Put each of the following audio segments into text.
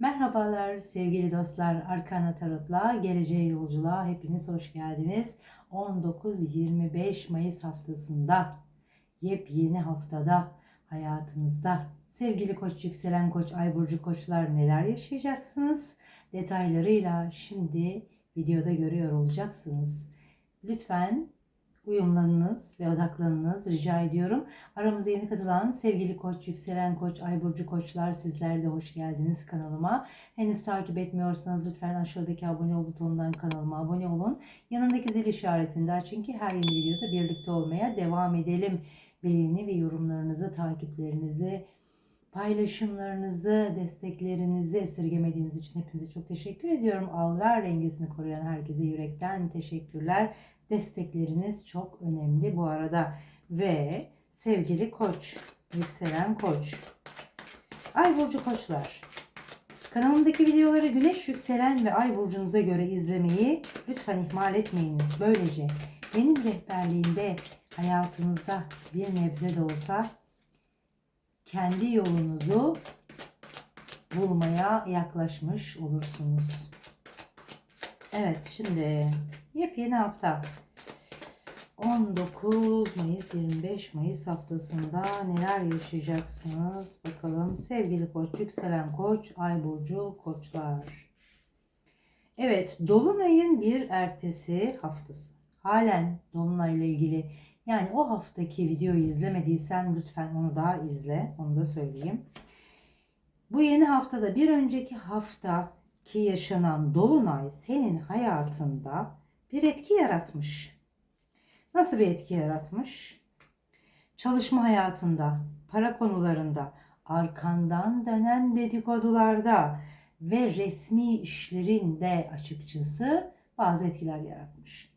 Merhabalar sevgili dostlar. Arkana Tarot'la geleceğe yolculuğa hepiniz hoş geldiniz. 19-25 Mayıs haftasında yepyeni haftada hayatınızda sevgili koç yükselen koç ay burcu koçlar neler yaşayacaksınız detaylarıyla şimdi videoda görüyor olacaksınız. Lütfen uyumlanınız ve odaklanınız rica ediyorum. Aramıza yeni katılan sevgili koç, yükselen koç, ay burcu koçlar sizler de hoş geldiniz kanalıma. Henüz takip etmiyorsanız lütfen aşağıdaki abone ol butonundan kanalıma abone olun. Yanındaki zil işaretinde açın ki her yeni videoda birlikte olmaya devam edelim. Beğeni ve yorumlarınızı, takiplerinizi, paylaşımlarınızı, desteklerinizi esirgemediğiniz için hepinize çok teşekkür ediyorum. Al ver rengesini koruyan herkese yürekten teşekkürler. Destekleriniz çok önemli bu arada. Ve sevgili koç, yükselen koç. Ay burcu koçlar. Kanalımdaki videoları güneş yükselen ve ay burcunuza göre izlemeyi lütfen ihmal etmeyiniz. Böylece benim rehberliğimde hayatınızda bir nebze de olsa kendi yolunuzu bulmaya yaklaşmış olursunuz. Evet şimdi yepyeni hafta 19 Mayıs 25 Mayıs haftasında neler yaşayacaksınız? Bakalım sevgili koç yükselen koç ay burcu koçlar. Evet Dolunay'ın bir ertesi haftası. Halen Dolunay'la ilgili. Yani o haftaki videoyu izlemediysen lütfen onu daha izle onu da söyleyeyim. Bu yeni haftada bir önceki hafta ki yaşanan dolunay senin hayatında bir etki yaratmış. Nasıl bir etki yaratmış? Çalışma hayatında, para konularında, arkandan dönen dedikodularda ve resmi işlerinde açıkçası bazı etkiler yaratmış.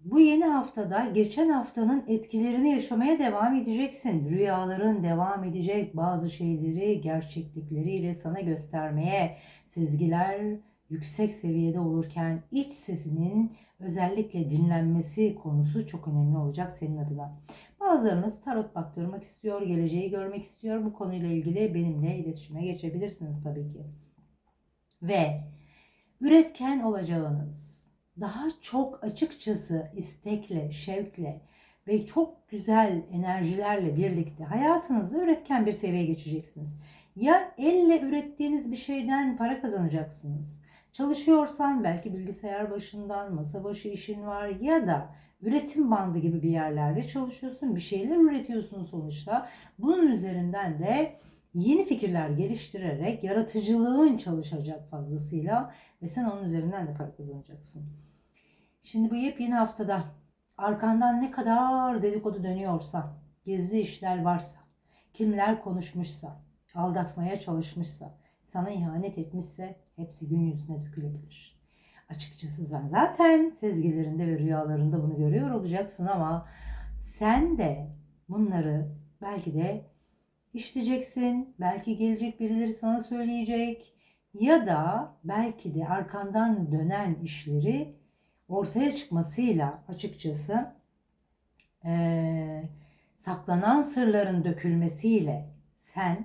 Bu yeni haftada geçen haftanın etkilerini yaşamaya devam edeceksin. Rüyaların devam edecek bazı şeyleri gerçeklikleriyle sana göstermeye, sezgiler yüksek seviyede olurken iç sesinin özellikle dinlenmesi konusu çok önemli olacak senin adına. Bazılarınız tarot baktırmak istiyor, geleceği görmek istiyor. Bu konuyla ilgili benimle iletişime geçebilirsiniz tabii ki. Ve üretken olacağınız, daha çok açıkçası istekle, şevkle ve çok güzel enerjilerle birlikte hayatınızı üretken bir seviyeye geçeceksiniz. Ya elle ürettiğiniz bir şeyden para kazanacaksınız. Çalışıyorsan belki bilgisayar başından masa başı işin var ya da üretim bandı gibi bir yerlerde çalışıyorsun. Bir şeyler üretiyorsun sonuçta. Bunun üzerinden de yeni fikirler geliştirerek yaratıcılığın çalışacak fazlasıyla ve sen onun üzerinden de para kazanacaksın. Şimdi bu yepyeni haftada arkandan ne kadar dedikodu dönüyorsa, gizli işler varsa, kimler konuşmuşsa, aldatmaya çalışmışsa, sana ihanet etmişse hepsi gün yüzüne dökülebilir. Açıkçası sen zaten sezgilerinde ve rüyalarında bunu görüyor olacaksın ama sen de bunları belki de işleyeceksin. Belki gelecek birileri sana söyleyecek ya da belki de arkandan dönen işleri ortaya çıkmasıyla açıkçası e, saklanan sırların dökülmesiyle sen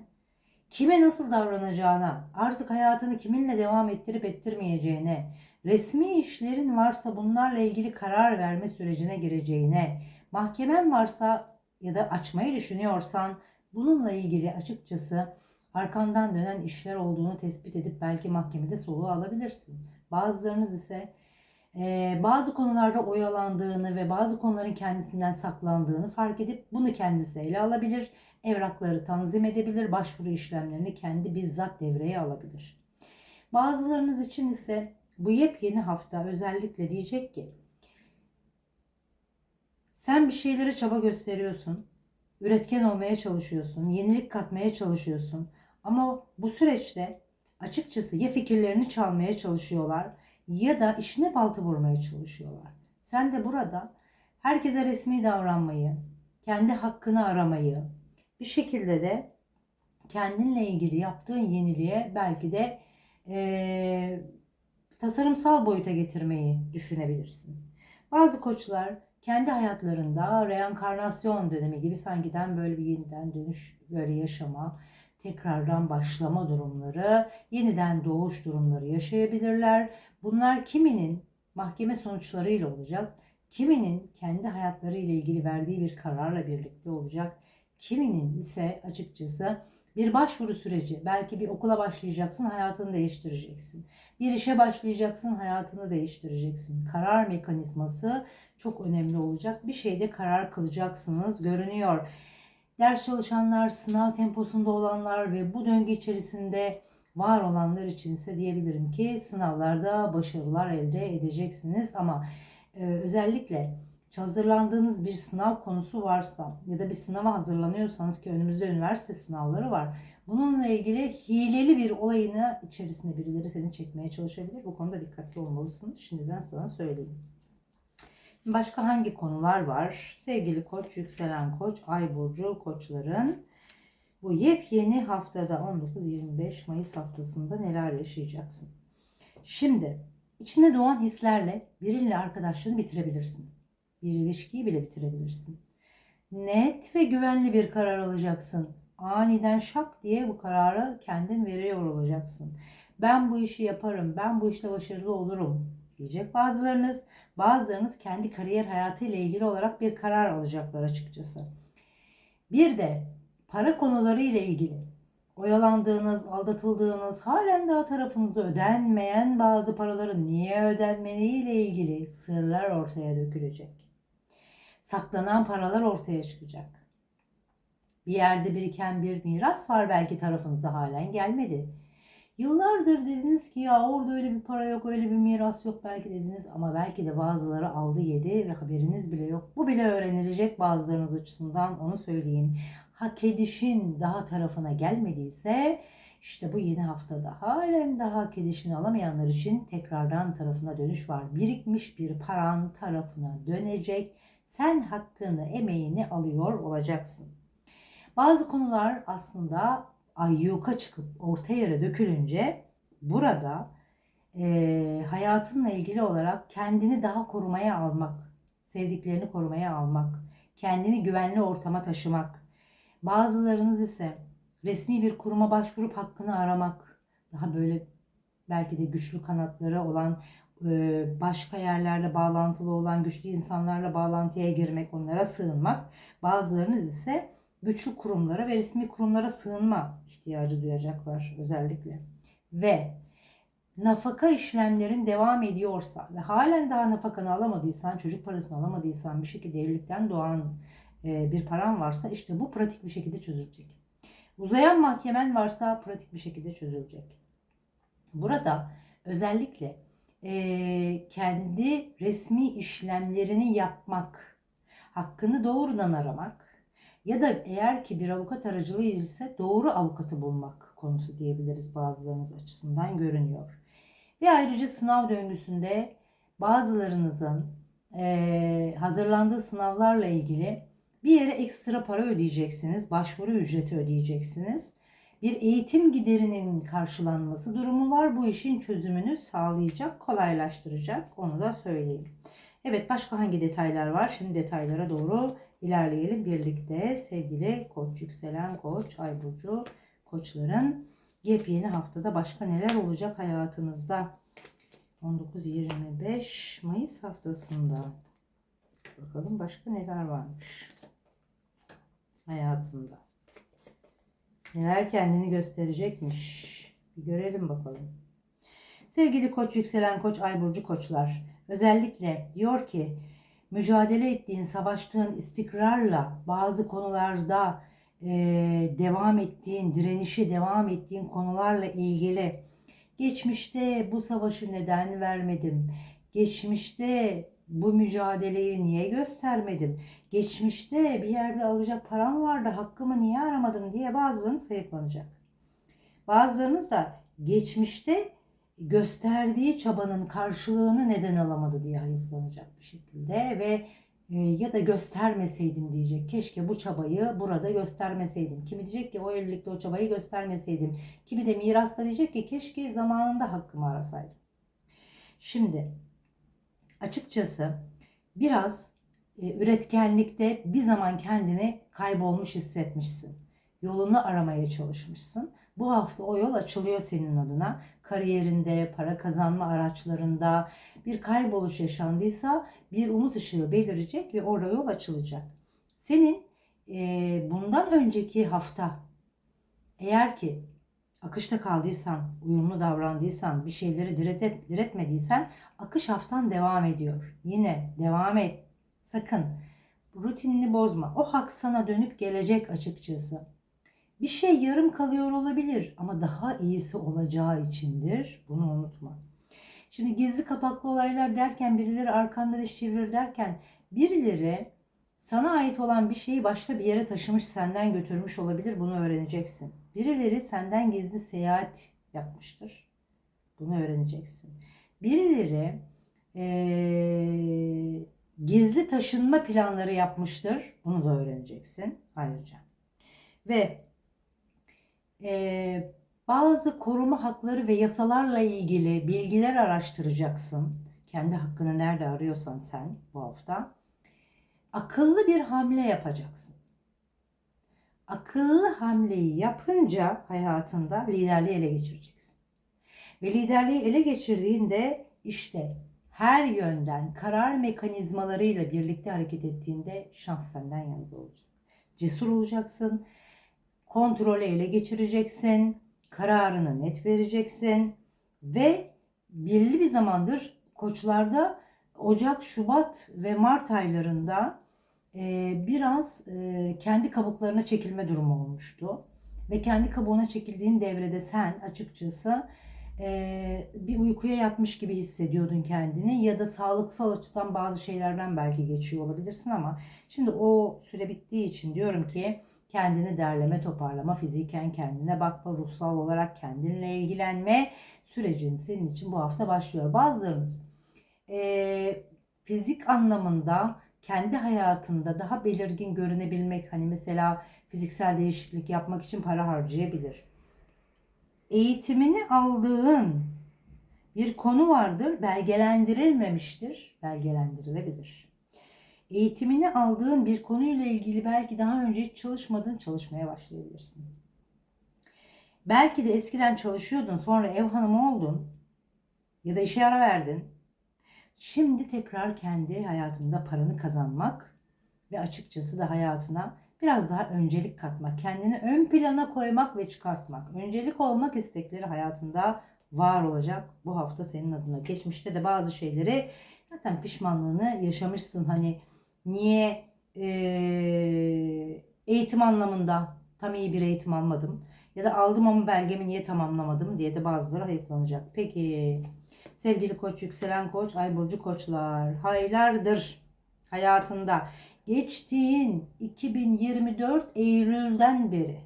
kime nasıl davranacağına, artık hayatını kiminle devam ettirip ettirmeyeceğine, resmi işlerin varsa bunlarla ilgili karar verme sürecine gireceğine, mahkemen varsa ya da açmayı düşünüyorsan bununla ilgili açıkçası arkandan dönen işler olduğunu tespit edip belki mahkemede soluğu alabilirsin. Bazılarınız ise e, bazı konularda oyalandığını ve bazı konuların kendisinden saklandığını fark edip bunu kendisi ele alabilir evrakları tanzim edebilir, başvuru işlemlerini kendi bizzat devreye alabilir. Bazılarınız için ise bu yepyeni hafta özellikle diyecek ki sen bir şeylere çaba gösteriyorsun, üretken olmaya çalışıyorsun, yenilik katmaya çalışıyorsun ama bu süreçte açıkçası ya fikirlerini çalmaya çalışıyorlar ya da işine balta vurmaya çalışıyorlar. Sen de burada herkese resmi davranmayı, kendi hakkını aramayı, bir şekilde de kendinle ilgili yaptığın yeniliğe belki de e, tasarımsal boyuta getirmeyi düşünebilirsin. Bazı koçlar kendi hayatlarında reenkarnasyon dönemi gibi sankiden böyle bir yeniden dönüş, böyle yaşama, tekrardan başlama durumları, yeniden doğuş durumları yaşayabilirler. Bunlar kiminin mahkeme sonuçlarıyla olacak, kiminin kendi hayatları ile ilgili verdiği bir kararla birlikte olacak, kiminin ise açıkçası bir başvuru süreci, belki bir okula başlayacaksın, hayatını değiştireceksin. Bir işe başlayacaksın, hayatını değiştireceksin. Karar mekanizması çok önemli olacak. Bir şeyde karar kılacaksınız görünüyor. Ders çalışanlar, sınav temposunda olanlar ve bu döngü içerisinde var olanlar için ise diyebilirim ki sınavlarda başarılar elde edeceksiniz ama e, özellikle hazırlandığınız bir sınav konusu varsa ya da bir sınava hazırlanıyorsanız ki önümüzde üniversite sınavları var. Bununla ilgili hileli bir olayını içerisinde birileri seni çekmeye çalışabilir. Bu konuda dikkatli olmalısın. Şimdiden sana söyleyeyim. Başka hangi konular var? Sevgili koç, yükselen koç, ay burcu koçların bu yepyeni haftada 19-25 Mayıs haftasında neler yaşayacaksın? Şimdi içinde doğan hislerle biriyle arkadaşlığını bitirebilirsin. Bir ilişkiyi bile bitirebilirsin. Net ve güvenli bir karar alacaksın. Aniden şak diye bu kararı kendin veriyor olacaksın. Ben bu işi yaparım, ben bu işte başarılı olurum diyecek bazılarınız. Bazılarınız kendi kariyer hayatı ile ilgili olarak bir karar alacaklar açıkçası. Bir de para konuları ile ilgili oyalandığınız, aldatıldığınız, halen daha tarafınızda ödenmeyen bazı paraların niye ödenmediği ile ilgili sırlar ortaya dökülecek. Saklanan paralar ortaya çıkacak. Bir yerde biriken bir miras var belki tarafınıza halen gelmedi. Yıllardır dediniz ki ya orada öyle bir para yok, öyle bir miras yok belki dediniz ama belki de bazıları aldı yedi ve haberiniz bile yok. Bu bile öğrenilecek bazılarınız açısından onu söyleyeyim. Hak edişin daha tarafına gelmediyse işte bu yeni haftada halen daha hak edişini alamayanlar için tekrardan tarafına dönüş var. Birikmiş bir paran tarafına dönecek. Sen hakkını, emeğini alıyor olacaksın. Bazı konular aslında ayyuka çıkıp orta yere dökülünce burada e, hayatınla ilgili olarak kendini daha korumaya almak, sevdiklerini korumaya almak, kendini güvenli ortama taşımak. Bazılarınız ise resmi bir kuruma başvurup hakkını aramak, daha böyle belki de güçlü kanatları olan başka yerlerle bağlantılı olan güçlü insanlarla bağlantıya girmek, onlara sığınmak. Bazılarınız ise güçlü kurumlara ve resmi kurumlara sığınma ihtiyacı duyacaklar özellikle. Ve nafaka işlemlerin devam ediyorsa ve halen daha nafakanı alamadıysan, çocuk parasını alamadıysan bir şekilde evlilikten doğan e, bir paran varsa işte bu pratik bir şekilde çözülecek. Uzayan mahkemen varsa pratik bir şekilde çözülecek. Burada özellikle e, kendi resmi işlemlerini yapmak, hakkını doğrudan aramak, ya da eğer ki bir avukat aracılığı ise doğru avukatı bulmak konusu diyebiliriz bazılarınız açısından görünüyor. Ve ayrıca sınav döngüsünde bazılarınızın e, hazırlandığı sınavlarla ilgili bir yere ekstra para ödeyeceksiniz, başvuru ücreti ödeyeceksiniz. Bir eğitim giderinin karşılanması durumu var. Bu işin çözümünü sağlayacak, kolaylaştıracak. Onu da söyleyeyim. Evet başka hangi detaylar var? Şimdi detaylara doğru ilerleyelim birlikte. Sevgili koç, yükselen koç, ay burcu koçların yepyeni haftada başka neler olacak hayatınızda? 19-25 Mayıs haftasında. Bakalım başka neler varmış hayatında. Neler kendini gösterecekmiş. Bir görelim bakalım. Sevgili koç, yükselen koç, ay burcu koçlar. Özellikle diyor ki mücadele ettiğin, savaştığın istikrarla bazı konularda e, devam ettiğin, direnişi devam ettiğin konularla ilgili geçmişte bu savaşı neden vermedim? Geçmişte bu mücadeleyi niye göstermedim? Geçmişte bir yerde alacak param vardı, hakkımı niye aramadım diye bazılarınız sayıklanacak. Bazılarınız da geçmişte gösterdiği çabanın karşılığını neden alamadı diye hayıflanacak bir şekilde ve e, ya da göstermeseydim diyecek. Keşke bu çabayı burada göstermeseydim. Kimi diyecek ki o evlilikte o çabayı göstermeseydim. Kimi de mirasta diyecek ki keşke zamanında hakkımı arasaydım. Şimdi açıkçası biraz e, üretkenlikte bir zaman kendini kaybolmuş hissetmişsin. yolunu aramaya çalışmışsın. Bu hafta o yol açılıyor senin adına. Kariyerinde, para kazanma araçlarında bir kayboluş yaşandıysa bir umut ışığı belirecek ve orada yol açılacak. Senin e, bundan önceki hafta eğer ki akışta kaldıysan, uyumlu davrandıysan, bir şeyleri direte, diretmediysen akış haftan devam ediyor. Yine devam et. Sakın rutinini bozma. O hak sana dönüp gelecek açıkçası. Bir şey yarım kalıyor olabilir ama daha iyisi olacağı içindir. Bunu unutma. Şimdi gizli kapaklı olaylar derken birileri arkanda iş çevirir derken birileri sana ait olan bir şeyi başka bir yere taşımış, senden götürmüş olabilir. Bunu öğreneceksin. Birileri senden gizli seyahat yapmıştır. Bunu öğreneceksin. Birileri ee, gizli taşınma planları yapmıştır. Bunu da öğreneceksin ayrıca. Ve ee, bazı koruma hakları ve yasalarla ilgili bilgiler araştıracaksın. Kendi hakkını nerede arıyorsan sen bu hafta. Akıllı bir hamle yapacaksın. Akıllı hamleyi yapınca hayatında liderliği ele geçireceksin. Ve liderliği ele geçirdiğinde işte her yönden karar mekanizmalarıyla birlikte hareket ettiğinde şans senden yanında olacak. Cesur olacaksın, kontrolü ele geçireceksin, kararını net vereceksin ve belli bir zamandır koçlarda Ocak, Şubat ve Mart aylarında e, biraz e, kendi kabuklarına çekilme durumu olmuştu. Ve kendi kabuğuna çekildiğin devrede sen açıkçası e, bir uykuya yatmış gibi hissediyordun kendini ya da sağlıksal açıdan bazı şeylerden belki geçiyor olabilirsin ama şimdi o süre bittiği için diyorum ki kendini derleme, toparlama, fiziken kendine bakma, ruhsal olarak kendinle ilgilenme sürecin senin için bu hafta başlıyor. Bazılarınız e, fizik anlamında kendi hayatında daha belirgin görünebilmek hani mesela fiziksel değişiklik yapmak için para harcayabilir. Eğitimini aldığın bir konu vardır, belgelendirilmemiştir, belgelendirilebilir. Eğitimini aldığın bir konuyla ilgili belki daha önce hiç çalışmadın, çalışmaya başlayabilirsin. Belki de eskiden çalışıyordun, sonra ev hanımı oldun ya da işe ara verdin Şimdi tekrar kendi hayatında paranı kazanmak ve açıkçası da hayatına biraz daha öncelik katmak, kendini ön plana koymak ve çıkartmak. Öncelik olmak istekleri hayatında var olacak bu hafta senin adına. Geçmişte de bazı şeyleri zaten pişmanlığını yaşamışsın. Hani niye e, eğitim anlamında tam iyi bir eğitim almadım ya da aldım ama belgemi niye tamamlamadım diye de bazıları hayıflanacak. Peki Sevgili koç, yükselen koç, ay burcu koçlar. Haylardır hayatında geçtiğin 2024 Eylül'den beri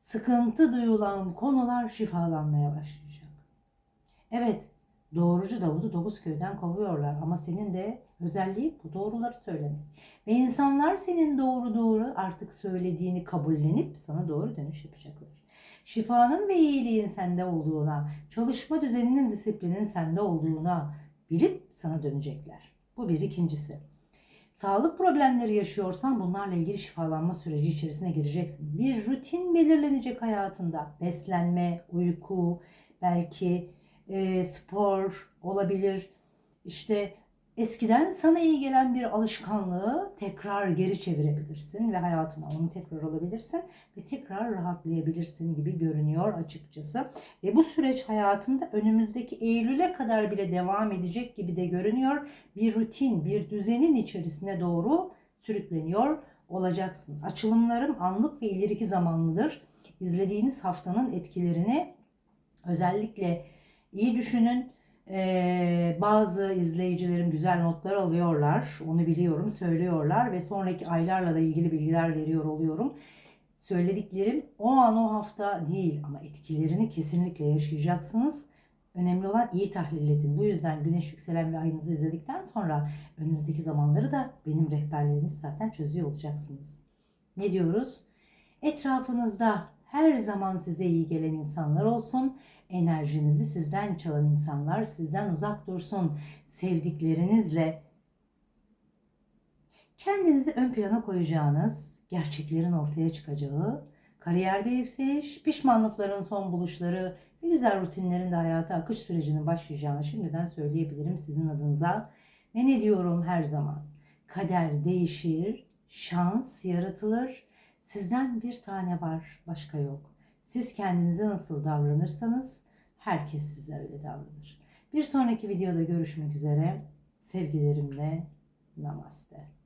sıkıntı duyulan konular şifalanmaya başlayacak. Evet, doğrucu Davud'u dokuz köyden kovuyorlar ama senin de özelliği bu doğruları söylemek. Ve insanlar senin doğru doğru artık söylediğini kabullenip sana doğru dönüş yapacaklar şifanın ve iyiliğin sende olduğuna, çalışma düzeninin disiplinin sende olduğuna bilip sana dönecekler. Bu bir ikincisi. Sağlık problemleri yaşıyorsan bunlarla ilgili şifalanma süreci içerisine gireceksin. Bir rutin belirlenecek hayatında. Beslenme, uyku, belki e, spor olabilir. İşte eskiden sana iyi gelen bir alışkanlığı tekrar geri çevirebilirsin ve hayatına onu tekrar alabilirsin ve tekrar rahatlayabilirsin gibi görünüyor açıkçası. Ve bu süreç hayatında önümüzdeki Eylül'e kadar bile devam edecek gibi de görünüyor. Bir rutin, bir düzenin içerisine doğru sürükleniyor olacaksın. Açılımlarım anlık ve ileriki zamanlıdır. İzlediğiniz haftanın etkilerini özellikle iyi düşünün ee, bazı izleyicilerim güzel notlar alıyorlar. Onu biliyorum, söylüyorlar ve sonraki aylarla da ilgili bilgiler veriyor oluyorum. Söylediklerim o an o hafta değil ama etkilerini kesinlikle yaşayacaksınız. Önemli olan iyi tahlil edin. Bu yüzden güneş yükselen ve ayınızı izledikten sonra önümüzdeki zamanları da benim rehberlerimiz zaten çözüyor olacaksınız. Ne diyoruz? Etrafınızda her zaman size iyi gelen insanlar olsun enerjinizi sizden çalan insanlar sizden uzak dursun. Sevdiklerinizle kendinizi ön plana koyacağınız, gerçeklerin ortaya çıkacağı kariyerde yükseliş, pişmanlıkların son buluşları ve güzel rutinlerin de hayata akış sürecinin başlayacağını şimdiden söyleyebilirim sizin adınıza. Ve ne diyorum her zaman? Kader değişir, şans yaratılır. Sizden bir tane var, başka yok. Siz kendinize nasıl davranırsanız herkes size öyle davranır. Bir sonraki videoda görüşmek üzere. Sevgilerimle namaste.